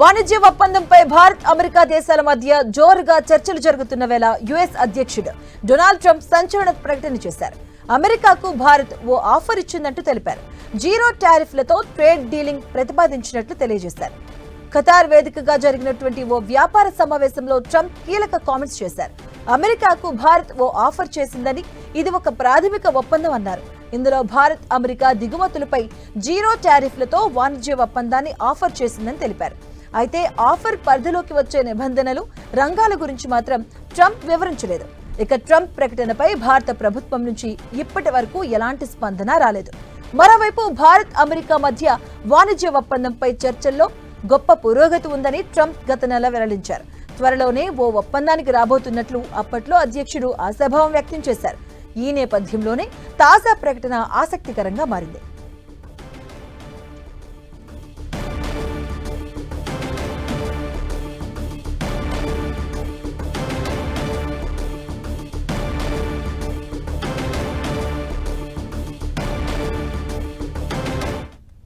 వాణిజ్య ఒప్పందంపై భారత్ అమెరికా దేశాల మధ్య జోరుగా చర్చలు జరుగుతున్న వేళ యుఎస్ అధ్యక్షుడు డొనాల్డ్ ట్రంప్ సంచలన ప్రకటన చేశారు. అమెరికాకు భారత్ ఓ ఆఫర్ ఇచ్చిందంటూ తెలిపారు. జీరో టారిఫ్లతో ట్రేడ్ డీలింగ్ ప్రతిపాదించినట్లు తెలియజేశారు. ఖతార్ వేదికగా జరిగినటువంటి ఓ వ్యాపార సమావేశంలో ట్రంప్ కీలక కామెంట్స్ చేశారు. అమెరికాకు భారత్ ఓ ఆఫర్ చేసిందని ఇది ఒక ప్రాథమిక ఒప్పందం అన్నారు. ఇందులో భారత్ అమెరికా దిగుమతులపై జీరో టారిఫ్లతో వాణిజ్య ఒప్పందాన్ని ఆఫర్ చేసిందని తెలిపారు. అయితే ఆఫర్ పరిధిలోకి వచ్చే నిబంధనలు రంగాల గురించి మాత్రం ట్రంప్ వివరించలేదు. ఇక ట్రంప్ ప్రకటనపై భారత ప్రభుత్వం నుంచి ఇప్పటి వరకు ఎలాంటి స్పందన రాలేదు. మరోవైపు భారత్ అమెరికా మధ్య వాణిజ్య ఒప్పందంపై చర్చల్లో గొప్ప పురోగతి ఉందని ట్రంప్ గత నెల వెల్లడించారు. త్వరలోనే ఓ ఒప్పందానికి రాబోతున్నట్లు అప్పట్లో అధ్యక్షుడు ఆశాభావం వ్యక్తం చేశారు. ఈ నేపథ్యంలోనే తాజా ప్రకటన ఆసక్తికరంగా మారింది.